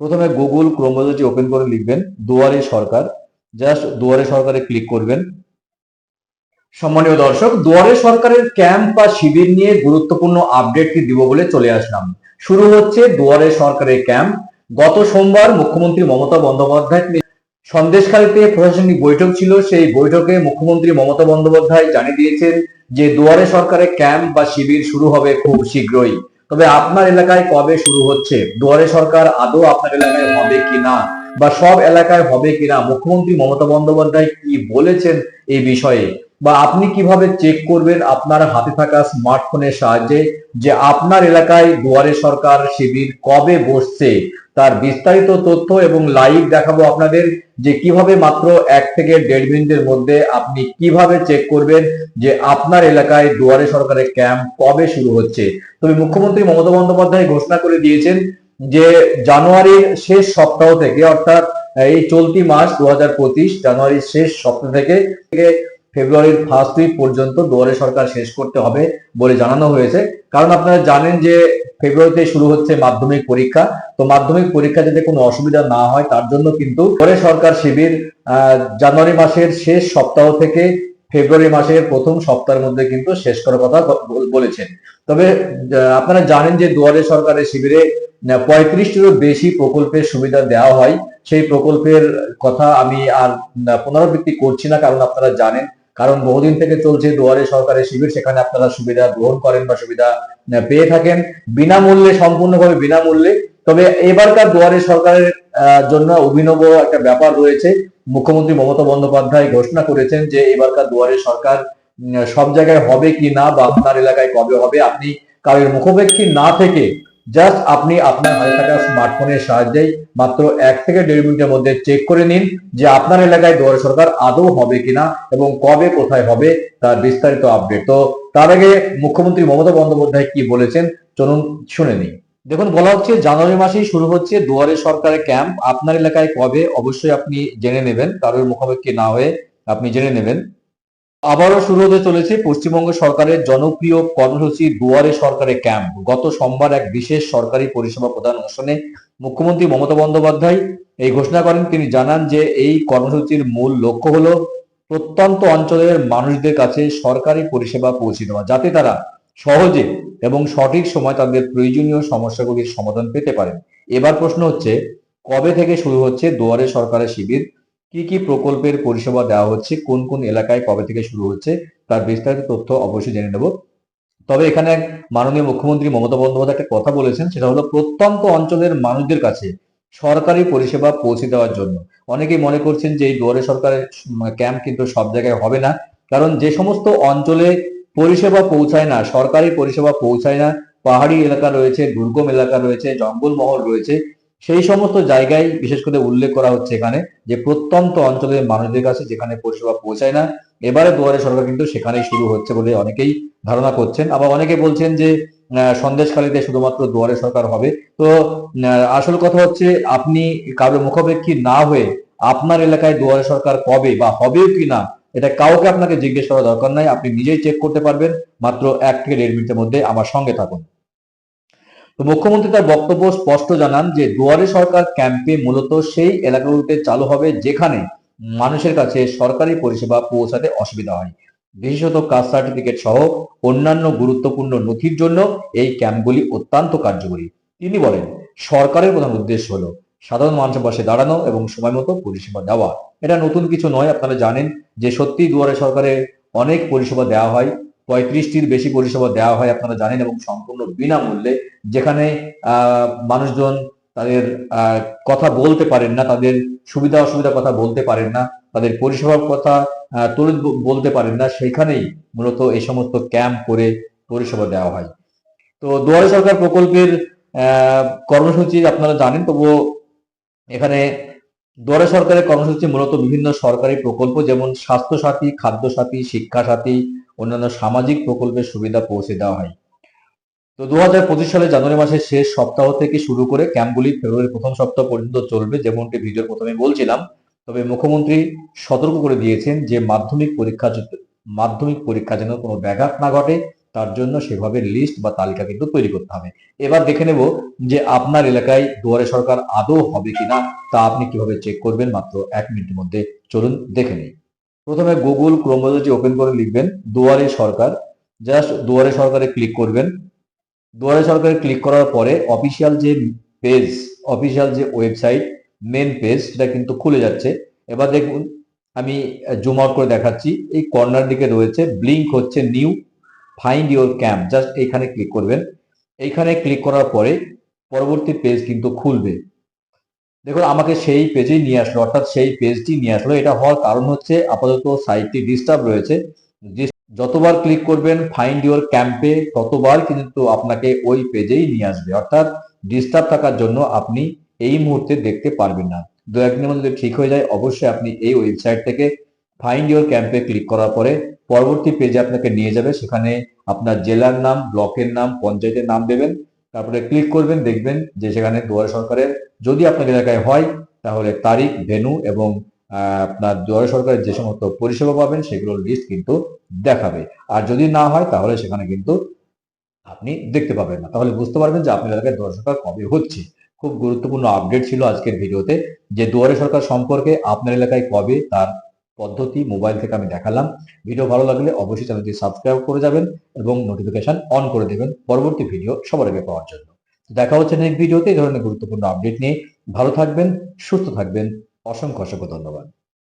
প্রথমে Google Chrome ব্রাউজারটি open করে লিখবেন, দুয়ারে সরকার জাস্ট দুয়ারে সরকারে ক্লিক করবেন। সম্মানীয় দর্শক, দুয়ারে সরকারের ক্যাম্প বা শিবির নিয়ে গুরুত্বপূর্ণ আপডেটটি দিব বলে চলে আসলাম। শুরু হচ্ছে দুয়ারে সরকারের ক্যাম্প গত সোমবার মুখ্যমন্ত্রী মমতা বন্দ্যোপাধ্যায় সন্দেশখালীতে প্রশাসনিক বৈঠক ছিল। সেই বৈঠকে মুখ্যমন্ত্রী মমতা বন্দ্যোপাধ্যায় জানিয়ে দিয়েছেন যে দুয়ারে সরকারের ক্যাম্প বা শিবির শুরু হবে খুব শীঘ্রই। তবে আপনার এলাকায় কবে শুরু হচ্ছে? দুয়ারে সরকার আদৌ আপনার এলাকায় হবে কিনা? বা সব এলাকায় হবে কিনা? মুখ্যমন্ত্রী মমতা বন্দ্যোপাধ্যায় কি বলেছেন এই বিষয়ে? বা আপনি কীভাবে চেক করবেন আপনার হাতে থাকা স্মার্টফোনের সাহায্যে যে আপনার এলাকায় দুয়ারে সরকার শিবির কবে বসছে, তার বিস্তারিত তথ্য এবং লাইভ দেখাবো আপনাদের যে কীভাবে মাত্র এক থেকে দেড় মিনিটের মধ্যে আপনি কীভাবে চেক করবেন যে আপনার এলাকায় দুয়ারে সরকারের ক্যাম্প কবে শুরু হচ্ছে। তবে মুখ্যমন্ত্রী মমতা বন্দ্যোপাধ্যায় ঘোষণা করে দিয়েছেন যে জানুয়ারির শেষ সপ্তাহ থেকে, অর্থাৎ এই চলতি মাস দু হাজার পঁচিশ, জানুয়ারির শেষ সপ্তাহ থেকে থেকে ফেব্রুয়ারির ফার্স্ট উইক পর্যন্ত দুয়ারে সরকার শেষ করতে হবে বলে জানানো হয়েছে। কারণ আপনারা জানেন যে ফেব্রুয়ারিতে শুরু হচ্ছে মাধ্যমিক পরীক্ষা। তো মাধ্যমিক পরীক্ষা যাতে কোনো অসুবিধা না হয়, তার জন্য কিন্তু দুয়ারে সরকার শিবির জানুয়ারি মাসের শেষ সপ্তাহ থেকে ফেব্রুয়ারি মাসের প্রথম সপ্তাহের মধ্যে কিন্তু শেষ করার কথা বল- বলেছেন। তবে আপনারা জানেন যে দুয়ারে সরকারের শিবিরে পঁয়ত্রিশটিরও বেশি প্রকল্পের সুবিধা দেওয়া হয়। সেই প্রকল্পের কথা আমি আর পুনরাবৃত্তি করছি না, কারণ আপনারা জানেন কারণ বহুদিন থেকে চলছে দুয়ারে সরকারের শিবির, সেখানে আপনারা সুবিধা গ্রহণ করেন বা সুবিধা পেয়ে থাকেন। বিনামূল্যে, সম্পূর্ণভাবে বিনামূল্যে। তবে এবারকার দুয়ারে সরকারের জন্য অভিনব একটা ব্যাপার রয়েছে। মুখ্যমন্ত্রী মমতা বন্দ্যোপাধ্যায় ঘোষণা করেছেন যে এবারকার দুয়ারে সরকার সব জায়গায় হবে কি না বা আপনার এলাকায় কবে হবে, আপনি কারোর মুখোপেক্ষী না থেকে জাস্ট আপনি আপনার হাতে থাকা স্মার্টফোনের সাহায্যে মাত্র এক থেকে দেড় মিনিটের মধ্যে চেক করে নিন যে আপনার এলাকায় দুয়ারে সরকার আদৌ হবে কিনা এবং কবে কোথায় হবে তার বিস্তারিত আপডেট তো তার আগে মুখ্যমন্ত্রী মমতা বন্দ্যোপাধ্যায় কি বলেছেন চলুন শুনে নিই। দেখুন, বলা হচ্ছে জানুয়ারি মাসেই শুরু হচ্ছে দুয়ারে সরকারের ক্যাম্প আপনার এলাকায় কবে? অবশ্যই আপনি জেনে নেবেন। কারোর মুখোমুখি না হয়ে আপনি জেনে নেবেন। আবারও শুরু হতে চলেছে পশ্চিমবঙ্গ সরকারের জনপ্রিয় কর্মসূচি দুয়ারে সরকারের ক্যাম্প। গত সোমবার এক বিশেষ সরকারি পরিষেবা প্রদান অনুষ্ঠানে মুখ্যমন্ত্রী মমতা বন্দ্যোপাধ্যায় এই ঘোষণা করেন। তিনি জানান যে এই কর্মসূচির মূল লক্ষ্য হল প্রত্যন্ত অঞ্চলের মানুষদের কাছে সরকারি পরিষেবা পৌঁছে দেওয়া, যাতে তারা সহজে এবং সঠিক সময় তাদের প্রয়োজনীয় সমস্যাগুলির সমাধান পেতে পারেন। এবার প্রশ্ন হচ্ছে, কবে থেকে শুরু হচ্ছে দুয়ারে সরকারের শিবির? কি কি প্রকল্পের পরিষেবা দেওয়া হচ্ছে, কোন কোন এলাকায় কবে থেকে শুরু হচ্ছে, তার বিস্তারিত তথ্য অবশ্যই জেনে নেব। তবে এখানে মাননীয় মুখ্যমন্ত্রী মমতা বন্দ্যোপাধ্যায় একটা কথা বলেছেন, সেটা হলো প্রত্যন্ত অঞ্চলের মানুষদের কাছে সরকারি পরিষেবা পৌঁছে দেওয়ার জন্য। অনেকেই মনে করছেন যে এই দুয়ারে সরকারের ক্যাম্প কিন্তু সব জায়গায় হবে না, কারণ যে সমস্ত অঞ্চলে পরিষেবা পৌঁছায় না, সরকারি পরিষেবা পৌঁছায় না, পাহাড়ি এলাকা রয়েছে, দুর্গম এলাকা রয়েছে, জঙ্গলমহল রয়েছে সেই সমস্ত জায়গায় বিশেষ করে উল্লেখ করা হচ্ছে এখানে যে প্রত্যন্ত অঞ্চলের মানুষদের কাছে যেখানে পরিষেবা পৌঁছায় না এবারে দুয়ারে সরকার কিন্তু সেখানেই শুরু হচ্ছে বলে অনেকেই ধারণা করছেন। আবার অনেকে বলছেন যে আহ, সন্দেশখালীতে শুধুমাত্র দুয়ারে সরকার হবে। তো আসল কথা হচ্ছে আপনি কারোর মুখাপেক্ষী না হয়ে আপনার এলাকায় দুয়ারে সরকার কবে বা হবেও কি না এটা কাউকে আপনাকে জিজ্ঞেস করা দরকার নাই। আপনি নিজেই চেক করতে পারবেন। মাত্র এক থেকে দেড় মিনিটের মধ্যে আমার সঙ্গে থাকুন। তো মুখ্যমন্ত্রী তার বক্তব্য স্পষ্ট জানান যে দুয়ারে সরকার ক্যাম্পে মূলত সেই এলাকাগুলোতে চালু হবে যেখানে মানুষের কাছে সরকারি পরিষেবা পৌঁছাতে অসুবিধা হয়। বিশেষত কাস্ট সার্টিফিকেট সহ অন্যান্য গুরুত্বপূর্ণ নথির জন্য এই ক্যাম্পগুলি অত্যন্ত কার্যকরী। তিনি বলেন, সরকারের প্রধান উদ্দেশ্য হলো সাধারণ মানুষের পাশে দাঁড়ানো এবং সময় মতো পরিষেবা দেওয়া। এটা নতুন কিছু নয়, আপনারা জানেন যে সত্যি দুয়ারে সরকারে অনেক পরিষেবা দেওয়া হয়। পঁয়ত্রিশটির বেশি পরিষেবা দেওয়া হয় আপনারা জানেন এবং সম্পূর্ণ বিনামূল্যে যেখানে মানুষজন তাদের কথা বলতে পারেন না, তাদের সুবিধা অসুবিধার কথা বলতে পারেন না, তাদের পরিষেবার কথা তুলে বলতে পারেন না, সেইখানেই মূলত এই সমস্ত ক্যাম্প করে পরিষেবা দেওয়া হয়। তো দুয়ারে সরকার প্রকল্পের কর্মসূচি আপনারা জানেন, তবুও এখানে দুয়ারে সরকারের কর্মসূচি মূলত বিভিন্ন সরকারি প্রকল্প, যেমন স্বাস্থ্য সাথী খাদ্য সাথী শিক্ষা সাথী অন্যান্য সামাজিক প্রকল্পের সুবিধা পৌঁছে দেওয়া হয়। তো দু হাজার পঁচিশ সালে জানুয়ারি মাসের শেষ সপ্তাহ থেকে শুরু করে ক্যাম্পগুলি ফেব্রুয়ারির প্রথম সপ্তাহ পর্যন্ত চলবে, যেমনটি ভিডিওর প্রথমে বলছিলাম। তবে মুখ্যমন্ত্রী সতর্ক করে দিয়েছেন যে মাধ্যমিক পরীক্ষা মাধ্যমিক পরীক্ষা যেন কোনো ব্যাঘাত না ঘটে, তার জন্য সেভাবে লিস্ট বা তালিকা কিন্তু তৈরি করতে হবে। এবার দেখে নেব যে আপনার এলাকায় দুয়ারে সরকার আদৌ হবে কিনা, তা আপনি কীভাবে চেক করবেন? মাত্র এক মিনিটের মধ্যে। চলুন দেখে নিই। প্রথমে গুগল ক্রোম ব্রাউজারটি ওপেন করে লিখবেন দুয়ারে সরকার। জাস্ট দুয়ারে সরকারে ক্লিক করবেন। দুয়ারে সরকারে ক্লিক করার পরে অফিসিয়াল যে পেজ অফিসিয়াল যে ওয়েবসাইট মেন পেজ সেটা কিন্তু খুলে যাচ্ছে। এবার দেখুন, আমি জুম আউট করে দেখাচ্ছি। এই কর্নার দিকে রয়েছে ব্লিঙ্ক হচ্ছে new find your camp just এইখানে ক্লিক করবেন। এইখানে ক্লিক করার পরে পরবর্তী পেজ কিন্তু খুলবে। দেখুন, আমাকে সেই পেজেই নিয়ে আসলো, অর্থাৎ সেই পেজটি নিয়ে আসলো। এটা হওয়ার কারণ হচ্ছে আপাতত সাইটটি ডিস্টার্ব রয়েছে। যতবার ক্লিক করবেন ফাইন্ড ইউর ক্যাম্পে ততবার কিন্তু আপনাকে ওই পেজেই নিয়ে আসবে। অর্থাৎ ডিস্টার্ব থাকার জন্য আপনি এই মুহূর্তে দেখতে পারবেন না। দু একদিনের মধ্যে ঠিক হয়ে যায়। অবশ্যই আপনি এই ওয়েবসাইট থেকে ফাইন্ড ইওর ক্যাম্পে ক্লিক করার পরে পরবর্তী পেজে আপনাকে নিয়ে যাবে। সেখানে আপনার জেলার নাম, ব্লকের নাম, পঞ্চায়েতের নাম দেবেন। তারপরে ক্লিক করবেন, দেখবেন যে সেখানে দুয়ারে সরকারের যদি আপনার এলাকায় হয়, তাহলে তারিখ ভেনু এবং আপনার দুয়ারে সরকারের যে সমস্ত পরিষেবা পাবেন, সেগুলোর লিস্ট কিন্তু দেখাবে। আর যদি না হয়, তাহলে সেখানে কিন্তু আপনি দেখতে পাবেন না। তাহলে বুঝতে পারবেন যে আপনার এলাকায় দুয়ারে সরকার কবে হচ্ছে। খুব গুরুত্বপূর্ণ আপডেট ছিল আজকের ভিডিওতে যে দুয়ারে সরকার সম্পর্কে আপনার এলাকায় কবে তার পদ্ধতি মোবাইল থেকে আমি দেখালাম। ভিডিও ভালো লাগলে অবশ্যই চ্যানেলটি সাবস্ক্রাইব করে যাবেন এবং নোটিফিকেশন অন করে দেবেন পরবর্তী ভিডিও সবার আগে পাওয়ার জন্য। দেখা হচ্ছে নেক্সট ভিডিওতে এই ধরনের গুরুত্বপূর্ণ আপডেট নিয়ে। ভালো থাকবেন, সুস্থ থাকবেন। অসংখ্য অসংখ্য ধন্যবাদ।